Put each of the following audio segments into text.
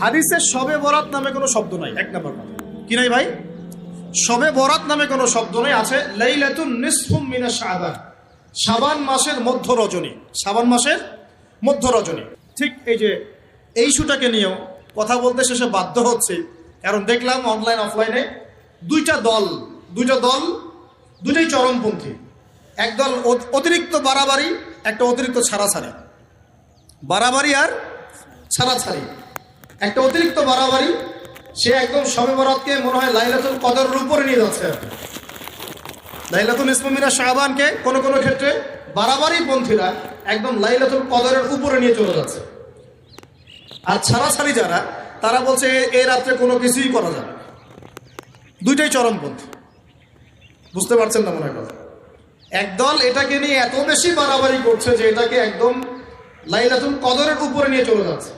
হাদিসে সবে বরাত নামে কোনো শব্দ নাই, এক নম্বর কথা। কি নাই ভাই? সবে বরাত নামে কোনো শব্দ নেই, আছে লাইলাতুন নিসফুম মিনা শাবান। শাবান মাসের মধ্য রজনী, শাবান মাসের মধ্য রজনী। ঠিক এই যে এই ইস্যুটাকে নিয়েও কথা বলতে শেষে বাধ্য হচ্ছে, কারণ দেখলাম অনলাইন অফলাইনে দুইটা দল দুইটা দল দুটাই চরমপন্থী। একদল অতিরিক্ত বাড়াবাড়ি, একটা অতিরিক্ত ছাড়া ছাড়াছাড়ি। বাড়াবাড়ি আর ছাড়াছাড়ি। একটা অতিরিক্ত বাড়াবাড়ি, সে একদম সবে বরাতকে মনে হয় লাইলাতুল কদরের উপরে নিয়ে যাচ্ছে। লাইলাতুল ইসলামিরা শাহবানকে কোন কোন ক্ষেত্রে বাড়াবাড়ি পন্থীরা একদম লাইলাতুল কদরের উপরে নিয়ে চলে যাচ্ছে আর ছাড়া ছাড়াছাড়ি যারা, তারা বলছে এই রাত্রে কোনো কিছুই করা যাবে। দুইটাই চরমপন্থী বুঝতে পারছেন না মনে কথা একদল এটাকে নিয়ে এত বেশি বাড়াবাড়ি করছে যে এটাকে একদম লাইলাতুল কদরের উপরে নিয়ে চলে যাচ্ছে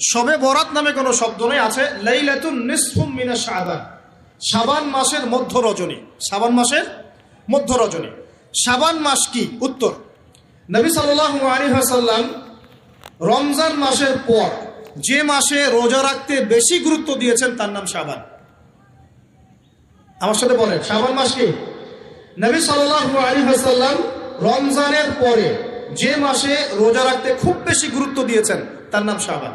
সবে বরাত নামে কোনো শব্দ নেই, আছে লাইলাতুন নিসফুম মিনা শাবান। শাবান মাসের মধ্য রজনী শাবান মাসের মধ্য রজনী শাবান মাস কি? উত্তর। নবী সাল্লাল্লাহু আলাইহি ওয়াসাল্লাম রমজান মাসের পর যে মাসে রোজা রাখতে বেশি গুরুত্ব দিয়েছেন, তার নাম শাবান। আমার সাথে বলেন, শাবান মাস কি? নবী সাল্লাল্লাহু আলাইহি ওয়াসাল্লাম রমজানের পরে যে মাসে রোজা রাখতে খুব বেশি গুরুত্ব দিয়েছেন, তার নাম শাবান।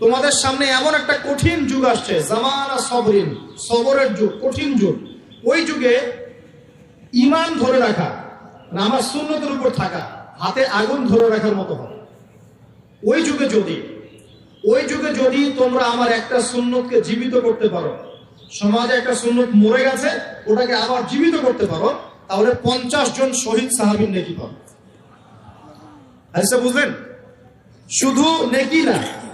তোমাদের সামনে এমন একটা কঠিন যুগ আসছে, জামানা সবরিন, সবরের যুগ, কঠিন যুগ। ওই যুগে ইমান ধরে রাখা মানে আমার সুন্নতের উপর থাকা, হাতে আগুন ধরে রাখার মতো হবে। ওই যুগে যদি, ওই যুগে যদি তোমরা আমার একটা সুন্নতকে জীবিত করতে পারো, সমাজে একটা সুন্নত মরে গেছে, ওটাকে আবার জীবিত করতে পারো, তাহলে পঞ্চাশ জন শহীদ সাহাবিন নেকি পাবে। বুঝলেন? শুধু নেকি না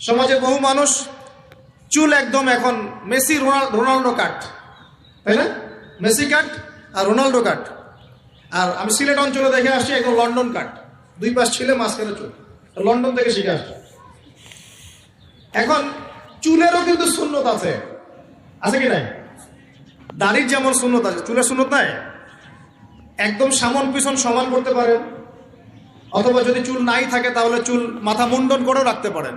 সমাজে বহু মানুষ চুল একদম এখন মেসি, রোনাল- রোনাল্ডো কাট। তাই না? মেসি কাট আর রোনাল্ডো কাট। আর আমি সিলেট অঞ্চলে দেখে আসছি, এখন লন্ডন কাট। দুই পাশ ছিলে মাঝখানে চুল। লন্ডন থেকে শিখে আসছি। এখন চুলেরও কিন্তু শূন্যত আছে। আছে কি নাই? দাড়ির যেমন শূন্যত আছে, চুলের শূন্যত নাই? একদম সামন পিছন সমান করতে পারেন। অথবা যদি চুল নাই থাকে, তাহলে চুল মাথা মুন্ডন করেও রাখতে পারেন।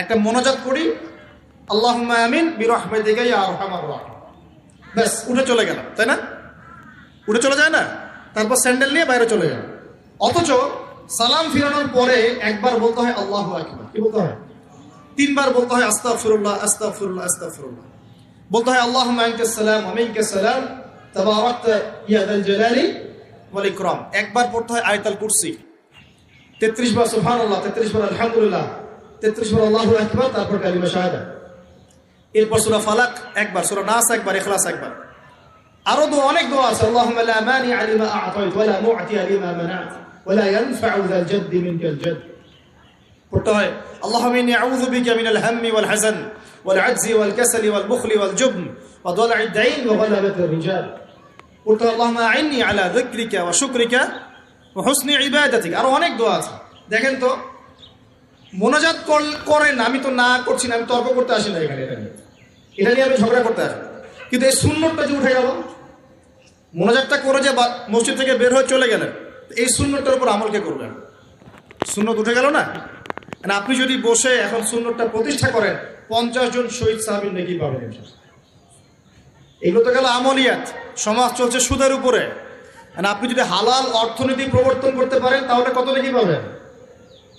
একটা মোনাজাত করি আল্লাহ আমিন বিরহমেদিকে আর ব্যাস, উঠে চলে গেলাম, তাই না? উঠে চলে যায় না? তারপর স্যান্ডেল নিয়ে বাইরে চলে গেল অথচ সালাম ফিরানোর পরে একবার বলতে হয়, আল্লাহ বলতে হয়? তিনবার বলতে হয় আস্তা ফিরুল্লাহ আস্তা ফিরুল্লাহ বলতে হয় আল্লাহ সালাম আমিনকে সালাম একবার পড়তে হয় আয়াতুল কুরসি। তেত্রিশ বার সুফান আল্লাহ তেত্রিশ বার আলহামদুলিল্লাহ। তেত্রিশ বার আল্লাহ একবার তারপর কালিমা শাহাদা। এরপর সুরা ফালাক, একবার। সুরা নাস, একবার। ইখলাস, একবার। আরও দো অনেক দোয়া আছে। আল্লাহুম্মা লা মানি লিমা আ'তাইত ওয়া লা মু'তি লিমা মানা'ত ওয়া লা ইয়ানফা'ু যাল জাদ্দ মিনকাল জাদ্দ পড়তে হয়, আল্লাহুম্মা ইন্নী আউযু বিকা মিনাল হাম্মি ওয়াল হাযান ওয়াল আজজি ওয়াল কাসালি ওয়াল বুখলি ওয়াল জুবন ওয়া দালা'id দাইন ওয়া গলাবাতির রিজাল পড়তে হয়, আল্লাহুম্মা আ'ইন্নি আলা যিকরিকা ওয়া শুকরিকা ওয়া হুসনি ইবাদাতিক। আরও অনেক দোয়া আছে। দেখেন তো মোনাজাত কর- করেন, আমি তো না করছি না, আমি তর্ক করতে আসি না এখানে। এটা নিয়ে এটা নিয়ে আমি ঝগড়া করতে আসি। কিন্তু এই শূন্যটা যে উঠে গেল, মোনাজাতটা করে যে মসজিদ থেকে বের হয়ে চলে গেলেন, এই শূন্যটার উপর আমলকে করবেন শূন্যত উঠে গেল না? মানে আপনি যদি বসে এখন শূন্যটা প্রতিষ্ঠা করেন, পঞ্চাশ জন শহীদ সাহাবিন নাকি পাবেন এগুলো তো গেল আমলিয়াত। সমাজ চলছে সুদের উপরে। মানে আপনি যদি হালাল অর্থনীতি প্রবর্তন করতে পারেন, তাহলে কত নাকি পাবেন?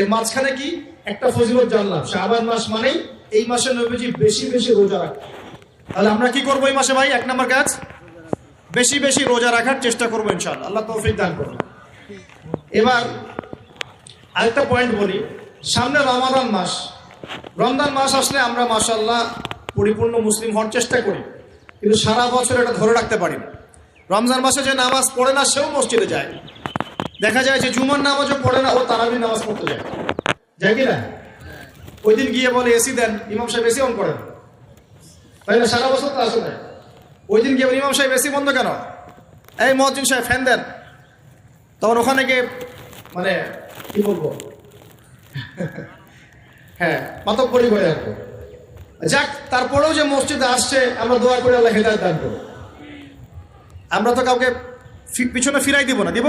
এর মাঝখানে কি? একটা ফজিলত জানলাম। শাহবান মাস মানেই এই মাসে নবীজি বেশি বেশি রোজা রাখে তাহলে আমরা কি করব এই মাসে ভাই? এক নম্বর কাজ? বেশি বেশি রোজা রাখার চেষ্টা করব ইনশাআল্লাহ। আল্লাহ তৌফিক দান করুন। এবার আরেকটা পয়েন্ট বলি। সামনে রমাদান মাস। রমজান মাস আসলে আমরা মাসাল্লাহ পরিপূর্ণ মুসলিম হওয়ার চেষ্টা করি। কিন্তু সারা বছর এটা ধরে রাখতে পারি রমজান মাসে যে নামাজ পড়ে না, সেও মসজিদে যায়। দেখা যায় যে জুমার নামাজও পড়ে না ও তারাবি নামাজ পড়তে যায়। যায় কি না? ওই দিন গিয়ে বলে, এসি দেন। ইমাম সাহেব এসি অন করেন। তাই না? সারা বছর তো আসে না ওই দিন গিয়ে ইমাম সাহেব এসি বন্ধ কেন? এই মহাজিন সাহেব ফ্যান দেন। তখন ওখানে গিয়ে মানে কি বলব? হ্যাঁ মাতব্বরি করে রাখব যাক, তারপরেও যে মসজিদে আসছে, আমরা দোয়া করে, আল্লাহ হেদায়ত দান করব আমরা তো কাউকে পিছনে ফিরাই দিব না, দিব?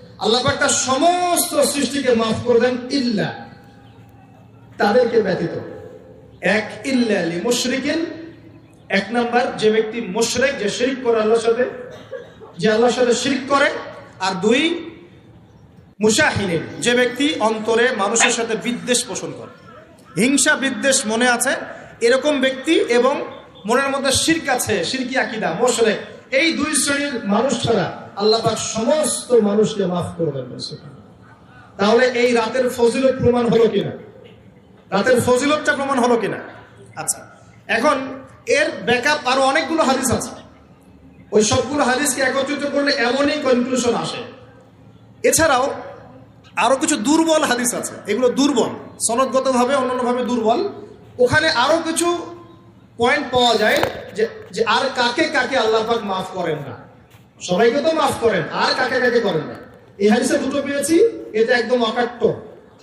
আল্লাহ পাক সমস্ত সৃষ্টিকে মাফ করে দেন ইল্লা। তাদেরকে ব্যতীত। এক, ইল্লা লি মুশরিকিন। এক নাম্বার, যে ব্যক্তি মুশরিক, যে শিরক করে আল্লাহর সাথে, যে আল্লাহর সাথে শিরক করে। আর দুই মুশাহিনের যে ব্যক্তি অন্তরে মানুষের সাথে বিদ্বেষ পোষণ করে। হিংসা, বিদ্বেষ মনে আছে, এরকম ব্যক্তি এবং মনের মধ্যে শিরক আছে, শিরকি আকিদা, মোশরেক। এই দুই শ্রেণির মানুষ ছাড়া আল্লাহ সমস্ত মানুষকে মাফ করবেন তাহলে এই রাতের ফজিলত প্রমাণ হলো কিনা? রাতের ফজিলতটা প্রমাণ হলো কিনা? আচ্ছা এখন এর ব্যাকআপ আরও অনেকগুলো হাদিস আছে। ওই সবগুলো হাদিসকে একত্রিত করলে এমনই কনক্লুশন আসে। এছাড়াও আরও কিছু দুর্বল হাদিস আছে। এগুলো দুর্বল, সনদগতভাবে, অন্যান্যভাবে দুর্বল। ওখানে আরও কিছু পয়েন্ট পাওয়া যায় যে যে আর কাকে কাকে আল্লাহ পাক মাফ করেন না। সবাইকে তো মাফ করেন, আর কাকে কাকে করেন না। এই হাদিসে দুটো পেয়েছি, এটা একদম অকাট্য।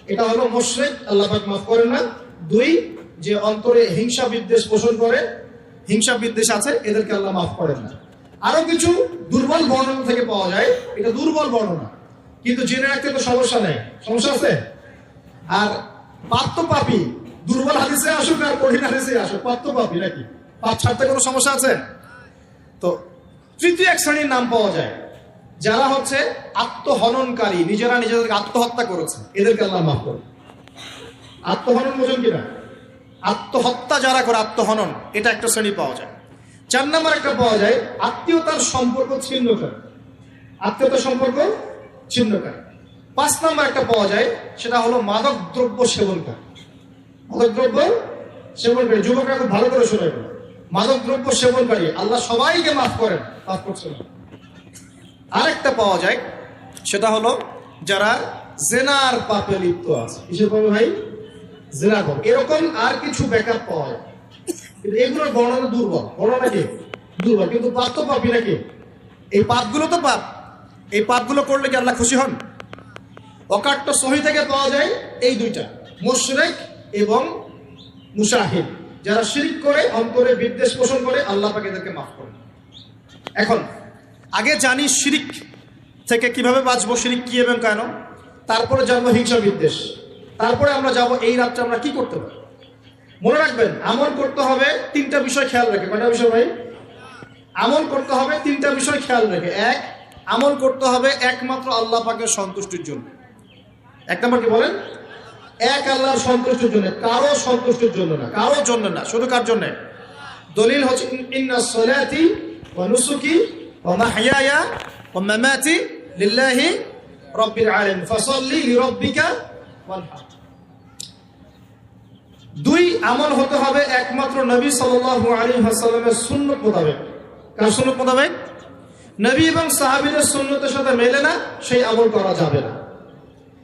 এটা হলো মোশরেক, আল্লাহ পাক মাফ করেন না। দুই, যে অন্তরে হিংসা বিদ্বেষ পোষণ করে, হিংসা বিদ্বেষ আছে, এদেরকে আল্লাহ মাফ করেন না। আরও কিছু দুর্বল বর্ণনা থেকে পাওয়া যায়, এটা দুর্বল বর্ণনা। কিন্তু জেনে রাখতে তো সমস্যা নেই। সমস্যা আছে? আর পাত্র পাপি দুর্বল হাদিসে আসুক আর কঠিন হাদিসে আসুক। পাত্র পাবি নাকি? পাপ ছাড়তে কোনো সমস্যা আছে? তো তৃতীয় এক শ্রেণির নাম পাওয়া যায়। যারা হচ্ছে আত্মহননকারী, নিজেরা নিজেদেরকে আত্মহত্যা করেছে। এদেরকে আল্লাহ মাফ করে আত্মহনন বোঝেন কিনা? আত্মহত্যা যারা করে, আত্মহনন, এটা একটা শ্রেণি পাওয়া যায়। চার নাম্বার একটা পাওয়া যায়, আত্মীয়তার সম্পর্ক ছিন্নকার আত্মীয়তার সম্পর্ক ছিন্নকার পাঁচ নাম্বার একটা পাওয়া যায়, সেটা হলো মাদক দ্রব্য সেবনকার মাদক দ্রব্য সেবনকারী যুবকরা খুব ভালো করে শোনে। এগুলো। মাদক দ্রব্য সেবনকারী, আল্লাহ সবাইকে মাফ করেন, মাফ করছে না আরেকটা পাওয়া যায়, সেটা হলো যারা জেনার পাপে লিপ্ত আছে। কিসের পাবে ভাই? জেনা পাপ। এরকম আর কিছু ব্যাকআপ পাওয়া যায়। কিন্তু এগুলোর বর্ণনা দুর্বল। বর্ণনা কি? দুর্বল। কিন্তু পাপ তো পাপি নাকি? এই পাপগুলো তো পাপ। এই পাপগুলো করলে কি আল্লাহ খুশি হন? অকাট্য সহি থেকে পাওয়া যায় এই দুইটা। মুশরেক এবং মুসাহিদ যারা শিরিক করে, অন্তরে বিদ্বেষ পোষণ করে, আল্লাহ পাকে এদেরকে মাফ করে এখন, আগে জানি শিরিক থেকে কীভাবে বাঁচবো, শিরিক কি এবং কেন? তারপরে জানব হিংসা বিদ্বেষ। তারপরে আমরা যাব এই রাত্রে আমরা কি করতে পারি? মনে রাখবেন, আমল করতে হবে তিনটা বিষয় খেয়াল রেখে। কয়টা বিষয় ভাই? আমল করতে হবে তিনটা বিষয় খেয়াল রেখে। এক, আমল করতে হবে একমাত্র আল্লাহ পাকের সন্তুষ্টির জন্য। এক নম্বর কি বলেন? এক আল্লাহর সন্তুষ্টের জন্য, কারও সন্তুষ্টের জন্য না। কারও জন্য না, শুধু কার জন্য? দলিল হচ্ছে লিল্লাহি দুই আমল হতে হবে একমাত্র নবী সাল্লাল্লাহু আলাইহি ওয়াসাল্লামের মোতাবেক। কার সুন্নাত মোতাবেক? নবী এবং সাহাবীদের সুন্নতের সাথে মেলে না, সেই আমল করা যাবে না।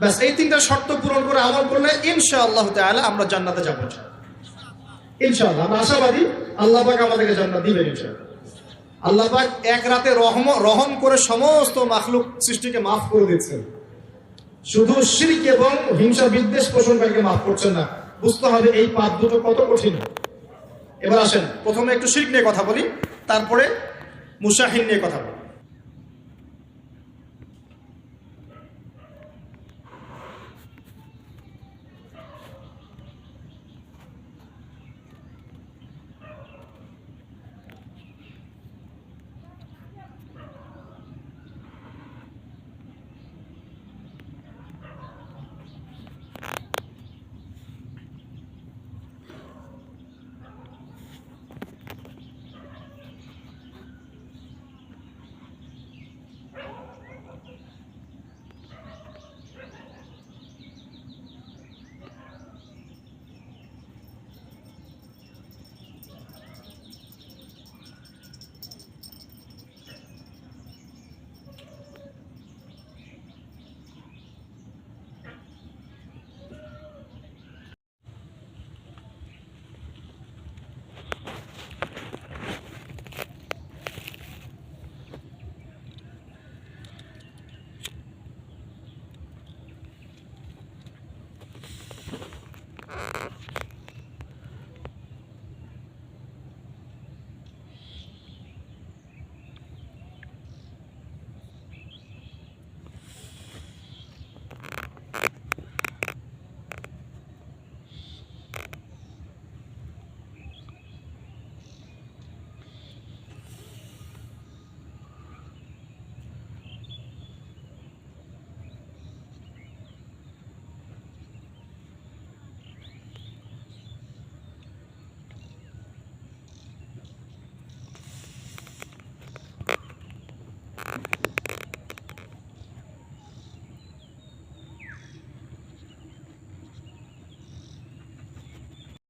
ব্যাস, এই তিনটা শর্ত পূরণ করে আমল করলে ইনশাআল্লাহ তাআলা আমরা জান্নাতে যাব আমরা আমাদেরকে দিবেন এক রাতে রহম রহম করে সমস্ত মাখলুক সৃষ্টিকে মাফ করে দিচ্ছেন। শুধু এবং হিংসা বিদ্বেষ মাফ করছেন না, বুঝতে হবে এই দুটো কত কঠিন। এবার আসেন, প্রথমে একটু শিরিক নিয়ে কথা বলি, তারপরে মুসাহিন নিয়ে কথা বলি।